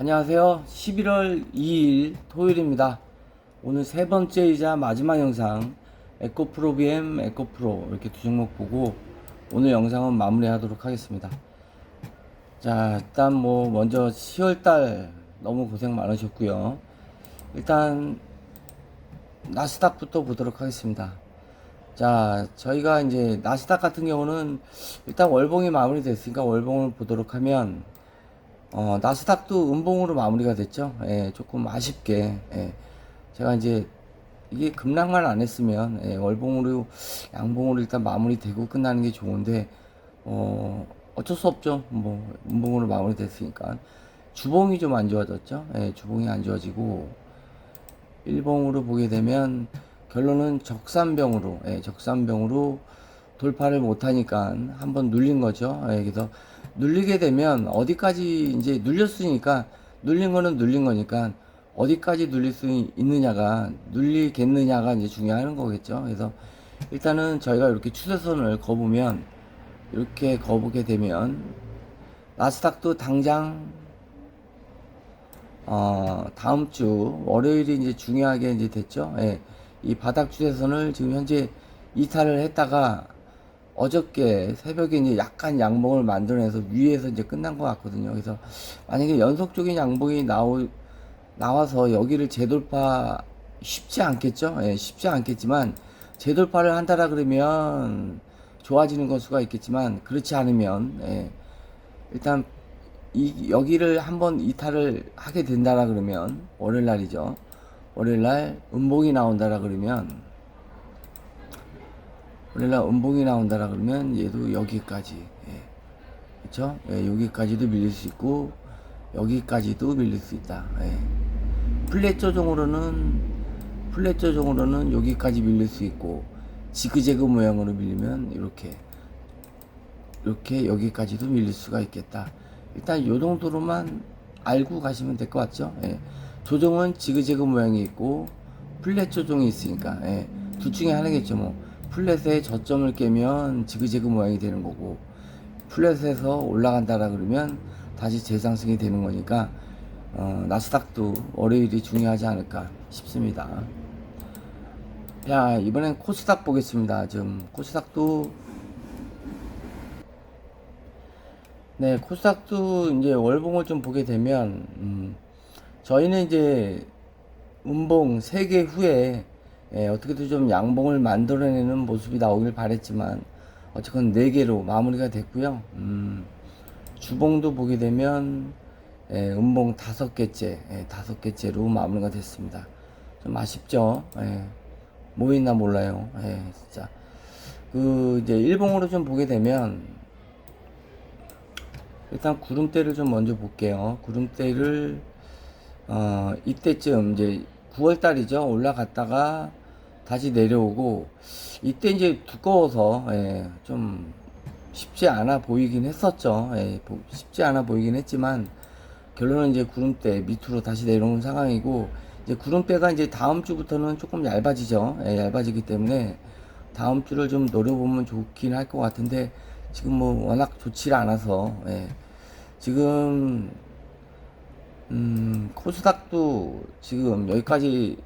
안녕하세요. 11월 2일 토요일입니다. 오늘 세 번째이자 마지막 영상 에코프로 BM, 에코프로 이렇게 두 종목 보고 오늘 영상은 마무리하도록 하겠습니다. 자, 일단 뭐 먼저 10월달 너무 고생 많으셨고요. 일단 나스닥부터 보도록 하겠습니다. 자, 저희가 이제 나스닥 같은 경우는 일단 월봉이 마무리됐으니까 월봉을 보도록 하면 어, 나스닥도 음봉으로 마무리가 됐죠. 예, 조금 아쉽게. 예. 제가 이제 이게 급락만 안 했으면 예, 월봉으로 양봉으로 일단 마무리되고 끝나는 게 좋은데 어, 어쩔 수 없죠. 뭐 음봉으로 마무리됐으니까 주봉이 좀 안 좋아졌죠. 예, 주봉이 안 좋아지고 일봉으로 보게 되면 결론은 적산병으로 예, 적산병으로 돌파를 못하니까 한번 눌린 거죠. 예, 그래서 눌리게 되면 어디까지 이제 눌렸으니까 눌린 거는 눌린 거니까 어디까지 눌릴 수 있느냐가 눌리겠느냐가 이제 중요한 거겠죠. 그래서 일단은 저희가 이렇게 추세선을 거보면 이렇게 거보게 되면 나스닥도 당장 어, 다음 주 월요일이 이제 중요하게 이제 됐죠. 예. 이 바닥 추세선을 지금 현재 이탈을 했다가 어저께 새벽에 이제 약간 양봉을 만들어내서 위에서 이제 끝난 것 같거든요. 그래서 만약에 연속적인 양봉이 나오, 나와서 여기를 재돌파 쉽지 않겠죠? 예, 쉽지 않겠지만 재돌파를 한다라 그러면 좋아지는 걸 수가 있겠지만 그렇지 않으면 예, 일단 이 여기를 한번 이탈을 하게 된다라 그러면 월요일 날이죠. 월요일 날 음봉이 나온다라 그러면 원래나 음봉이 나온다라 그러면 얘도 여기까지 예. 그쵸? 예, 여기까지도 밀릴 수 있고 여기까지도 밀릴 수 있다 예. 플랫 조정으로는 플랫 조정으로는 여기까지 밀릴 수 있고 지그재그 모양으로 밀리면 이렇게 이렇게 여기까지도 밀릴 수가 있겠다 일단 요 정도로만 알고 가시면 될 것 같죠 예. 조정은 지그재그 모양이 있고 플랫 조정이 있으니까 예. 둘 중에 하나겠죠 뭐 플랫의 저점을 깨면 지그재그 모양이 되는 거고 플랫에서 올라간다라 그러면 다시 재상승이 되는 거니까 어, 나스닥도 월요일이 중요하지 않을까 싶습니다. 자 이번엔 코스닥 보겠습니다. 지금 코스닥도 네 코스닥도 이제 월봉을 좀 보게 되면 음, 저희는 이제 음봉 3개 후에 예, 어떻게든 좀 양봉을 만들어내는 모습이 나오길 바랬지만 어쨌건 4개로 마무리가 됐고요. 음, 주봉도 보게 되면 예, 음봉 다섯 개째, 예, 다섯 개째로 마무리가 됐습니다. 좀 아쉽죠. 예, 뭐 있나 몰라요. 예, 진짜. 그 이제 일봉으로 좀 보게 되면 일단 구름대를 좀 먼저 볼게요. 구름대를 어, 이때쯤 이제 9월 달이죠. 올라갔다가 다시 내려오고 이때 이제 두꺼워서 예, 좀 쉽지 않아 보이긴 했었죠. 예, 쉽지 않아 보이긴 했지만 결론은 이제 구름대 밑으로 다시 내려오는 상황이고 이제 구름대가 이제 다음 주부터는 조금 얇아지죠. 예, 얇아지기 때문에 다음 주를 좀 노려보면 좋긴 할 것 같은데 지금 뭐 워낙 좋지 않아서 예, 지금 음, 코스닥도 지금 여기까지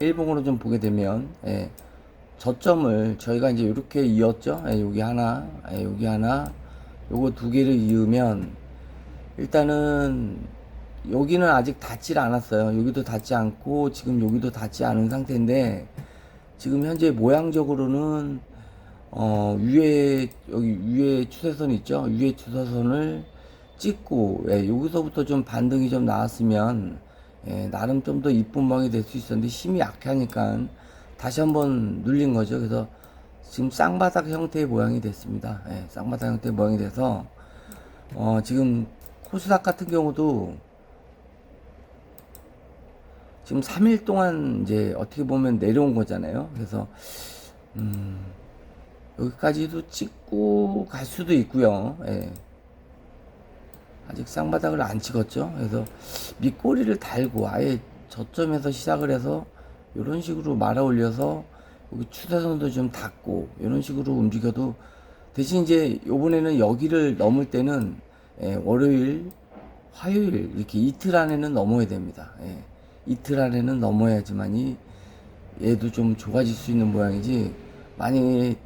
일봉으로 좀 보게 되면 예, 저점을 저희가 이제 이렇게 이었죠. 예, 여기 하나, 예, 여기 하나, 요거 두 개를 이으면 일단은 여기는 아직 닿질 않았어요. 여기도 닿지 않고 지금 여기도 닿지 않은 상태인데 지금 현재 모양적으로는 어, 위에 여기 위에 추세선 있죠. 위에 추세선을 찍고 예, 여기서부터 좀 반등이 좀 나왔으면 예, 나름 좀 더 이쁜 방이 될 수 있었는데 힘이 약하니까 다시 한번 눌린 거죠. 그래서 지금 쌍바닥 형태의 모양이 됐습니다. 예, 쌍바닥 형태의 모양이 돼서 어, 지금 코스닥 같은 경우도 지금 3일 동안 이제 어떻게 보면 내려온 거잖아요. 그래서 음, 여기까지도 찍고 갈 수도 있고요. 예. 아직 쌍바닥을 안 찍었죠. 그래서 밑꼬리를 달고 아예 저점에서 시작을 해서 이런 식으로 말아 올려서 여기 추세선도 좀 닫고 이런 식으로 움직여도 대신 이제 요번에는 여기를 넘을 때는 예, 월요일, 화요일 이렇게 이틀 안에는 넘어야 됩니다. 예, 이틀 안에는 넘어야지만이 얘도 좀 좋아질 수 있는 모양이지 만약에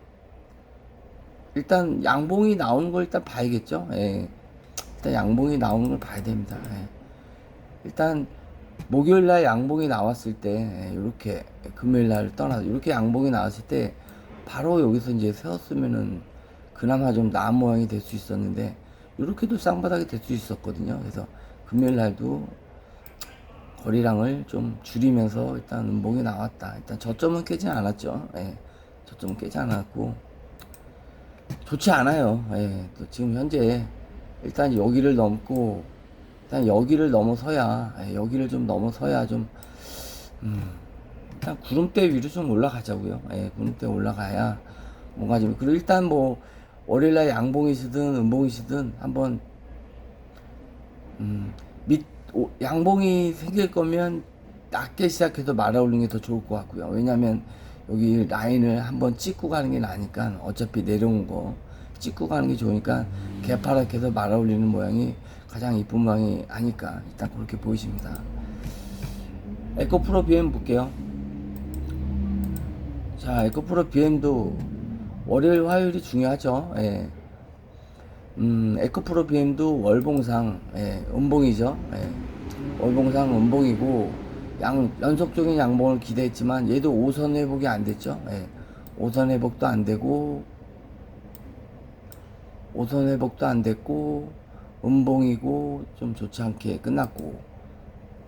일단 양봉이 나오는 걸 일단 봐야겠죠. 예, 일단 양봉이 나오는 걸 봐야 됩니다. 예. 일단 목요일 날 양봉이 나왔을 때 이렇게 금요일 날 떠나서 이렇게 양봉이 나왔을 때 바로 여기서 이제 세웠으면은 그나마 좀 나은 모양이 될 수 있었는데 이렇게도 쌍바닥이 될 수 있었거든요. 그래서 금요일 날도 거리량을 좀 줄이면서 일단 음봉이 나왔다. 일단 저점은 깨지 않았죠. 예. 저점은 깨지 않았고 좋지 않아요. 예. 또 지금 현재 일단 여기를 넘고 일단 여기를 넘어서야 예, 여기를 좀 넘어서야 좀 음, 일단 구름대 위로 좀 올라가자고요. 예, 구름대 올라가야 뭔가 좀 그리고 일단 뭐 월요일날 양봉이시든 음봉이시든 한번 음, 밑 오- 양봉이 생길 거면 낮게 시작해서 말아 올리는 게 더 좋을 것 같고요. 왜냐면 여기 라인을 한번 찍고 가는 게 나니까 어차피 내려온 거 찍고 가는 게 좋으니까 개파랗게 해서 말아 올리는 모양이 가장 이쁜 모양이 아니까 일단 그렇게 보이십니다. 에코프로 BM 볼게요. 자, 에코프로 BM도 월요일, 화요일이 중요하죠. 예. 음, 에코프로 BM도 월봉상, 예, 음봉이죠. 예. 월봉상 음봉이고, 양, 연속적인 양봉을 기대했지만, 얘도 5선 회복이 안 됐죠. 예. 5선 회복도 안 되고, 5선 회복도 안 됐고, 음봉이고, 좀 좋지 않게 끝났고,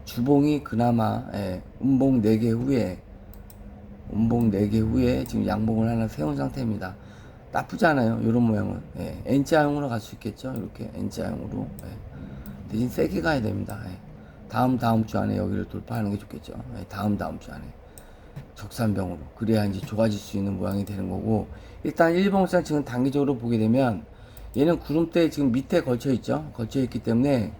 주봉이 그나마, 예, 음봉 4개 후에, 음봉 4개 후에 지금 양봉을 하나 세운 상태입니다. 나쁘지 않아요. 이런 모양은. 예, N자형으로 갈 수 있겠죠. 이렇게 N자형으로. 예. 대신 세게 가야 됩니다. 예. 다음 다음 주 안에 여기를 돌파하는 게 좋겠죠. 예, 다음 다음 주 안에. 적산병으로. 그래야 이제 좋아질 수 있는 모양이 되는 거고. 일단 일봉상 지금 단기적으로 보게 되면 얘는 구름대 지금 밑에 걸쳐 있죠. 걸쳐 있기 때문에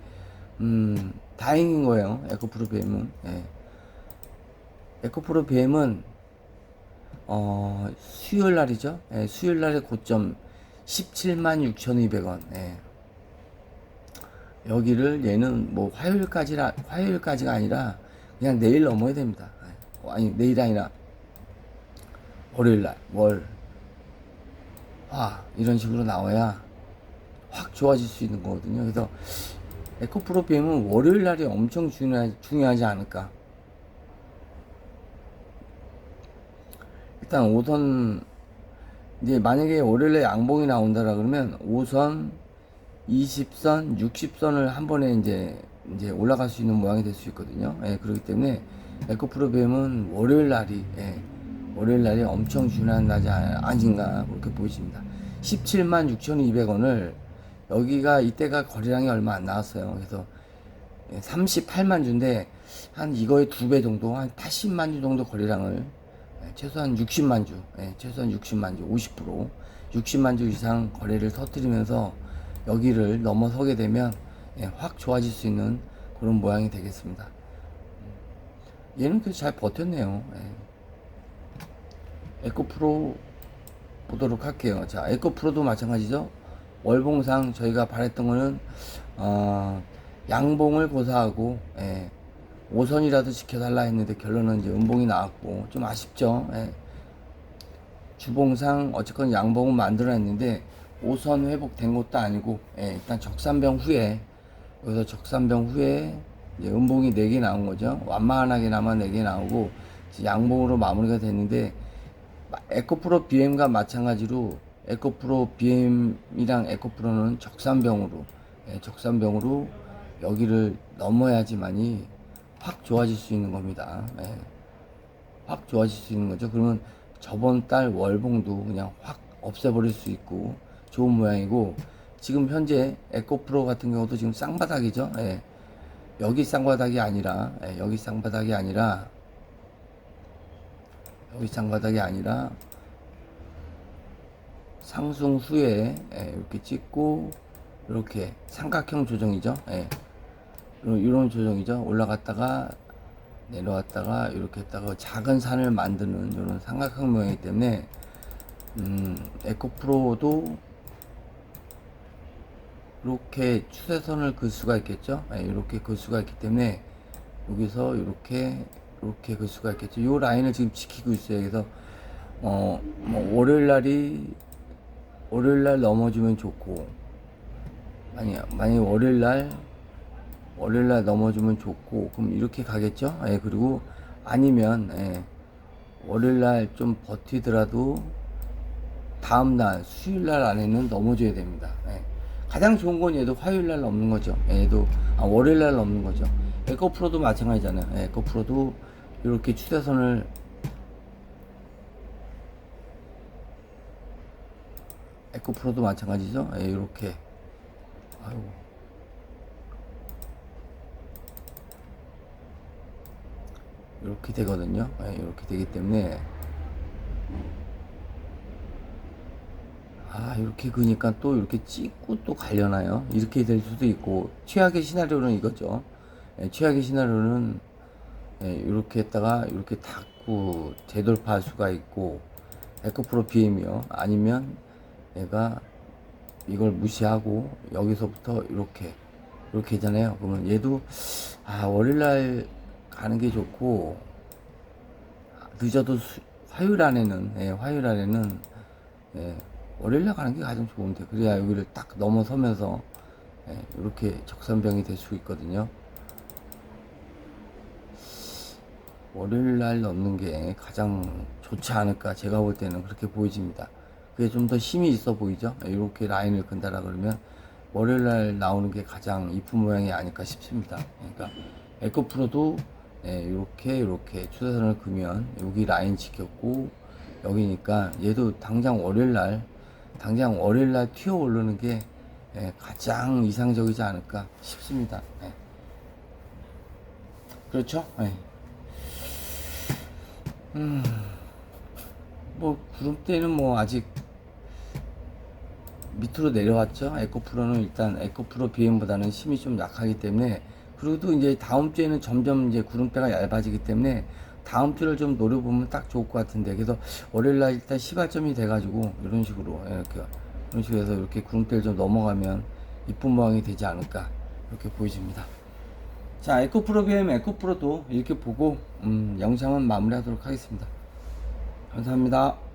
음, 다행인 거예요. 에코프로 BM은. 예. 에코프로 BM은 어, 수요일 날이죠. 예, 수요일 날의 고점 17만 6,200원. 예. 여기를 얘는 뭐 화요일까지라 화요일까지가 아니라 그냥 내일 넘어야 됩니다. 예. 어, 아니 내일 아니라 월요일 날, 월, 화 이런 식으로 나와야 확 좋아질 수 있는 거거든요. 그래서 에코 프로 BM은 월요일 날이 엄청 중요하, 중요하 지 않을까. 일단 5선 이제 만약에 월요일에 양봉이 나온다라 그러면 5선, 20선, 60선을 한 번에 이제 이제 올라갈 수 있는 모양이 될 수 있거든요. 예, 그렇기 때문에 에코 프로비엠은 월요일 날이 예, 월요일 날이 엄청 중요한 날이 아- 아닌가 그렇게 보이십니다. 17만 6,200원을 여기가 이때가 거래량이 얼마 안 나왔어요. 그래서 38만 주인데 한 이거의 두 배 정도 한 80만 주 정도 거래량을 예, 최소한 60만 주, 예, 최소한 60만 주, 50% 60만 주 이상 거래를 터뜨리면서 여기를 넘어서게 되면 예, 확 좋아질 수 있는 그런 모양이 되겠습니다. 음, 얘는 그래도 잘 버텼네요. 예. 에코프로 보도록 할게요. 자, 에코프로도 마찬가지죠. 월봉상 저희가 바랬던 거는 어, 양봉을 고사하고 예, 5선이라도 지켜달라 했는데 결론은 이제 음봉이 나왔고 좀 아쉽죠. 예. 주봉상 어쨌건 양봉은 만들어냈는데 5선 회복된 것도 아니고 예, 일단 적산병 후에 여기서 적산병 후에 음봉이 4개 나온 거죠. 완만하게나마 4개 나오고 양봉으로 마무리가 됐는데 마- 에코프로 BM과 마찬가지로 에코프로 BM이랑 에코프로는 적산병으로 예, 적산병으로 여기를 넘어야지만이 확 좋아질 수 있는 겁니다. 예. 확 좋아질 수 있는 거죠. 그러면 저번 달 월봉도 그냥 확 없애버릴 수 있고 좋은 모양이고 지금 현재 에코프로 같은 경우도 지금 쌍바닥이죠. 예. 여기 쌍바닥이 아니라 예, 여기 쌍바닥이 아니라 여기 쌍바닥이 아니라 상승 후에 예, 이렇게 찍고 이렇게 삼각형 조정이죠. 예. 이런, 조정이죠. 올라갔다가 내려왔다가 이렇게 했다가 작은 산을 만드는 이런 삼각형 모양이기 때문에 음, 에코프로도 이렇게 추세선을 그 수가 있겠죠. 예, 이렇게 그 수가 있기 때문에 여기서 이렇게 이렇게 그 수가 있겠죠. 이 라인을 지금 지키고 있어요. 그래서 어, 뭐 월요일 날이 월요일 날 넘어주면 좋고 아니 만약 월요일 날 월요일 날 넘어주면 좋고 그럼 이렇게 가겠죠. 예, 그리고 아니면 예, 월요일 날 좀 버티더라도 다음 날 수요일 날 안에는 넘어줘야 됩니다. 예. 가장 좋은 건 얘도 화요일 날 넘는 거죠. 예, 얘도 아, 월요일 날 넘는 거죠. 에코프로도 마찬가지잖아요. 예, 에코프로도 이렇게 추세선을 에코 프로도 마찬가지죠. 예, 이렇게 아이고. 이렇게 되거든요. 예, 이렇게 되기 때문에 아 이렇게 그니까 또 이렇게 찍고 또 가려나요? 이렇게 될 수도 있고 최악의 시나리오는 이거죠. 예, 최악의 시나리오는 예, 이렇게 했다가 이렇게 닫고 재돌파할 수가 있고 에코프로 BM이요. 아니면 얘가 이걸 무시하고 여기서부터 이렇게 이렇게 하잖아요. 그러면 얘도 아 월요일날 가는 게 좋고 늦어도 수- 화요일 안에는 예, 화요일 안에는 예, 월요일날 가는 게 가장 좋은데 그래야 여기를 딱 넘어서면서 예, 이렇게 적선병이 될 수 있거든요. 월요일 날 넣는 게 가장 좋지 않을까 제가 볼 때는 그렇게 보여집니다. 그게 좀 더 힘이 있어 보이죠? 이렇게 라인을 끈다라 그러면 월요일 날 나오는 게 가장 이쁜 모양이 아닐까 싶습니다. 그러니까 에코프로도 예, 이렇게 이렇게 추세선을 그면 여기 라인 지켰고 여기니까 얘도 당장 월요일 날 당장 월요일 날 튀어 오르는 게 예, 가장 이상적이지 않을까 싶습니다. 예. 그렇죠? 예. 뭐 구름대는 뭐 아직 밑으로 내려왔죠. 에코프로는 일단 에코프로 BM보다는 힘이 좀 약하기 때문에 그리고 이제 다음 주에는 점점 이제 구름대가 얇아지기 때문에 다음 주를 좀 노려보면 딱 좋을 것 같은데 그래서 월요일 날 일단 시발점이 돼가지고 이런 식으로 예, 이렇게 이런 식으로 해서 이렇게 구름대를 좀 넘어가면 이쁜 모양이 되지 않을까 이렇게 보여집니다. 자 에코프로 BM 에코프로도 이렇게 보고 음, 영상은 마무리하도록 하겠습니다. 감사합니다.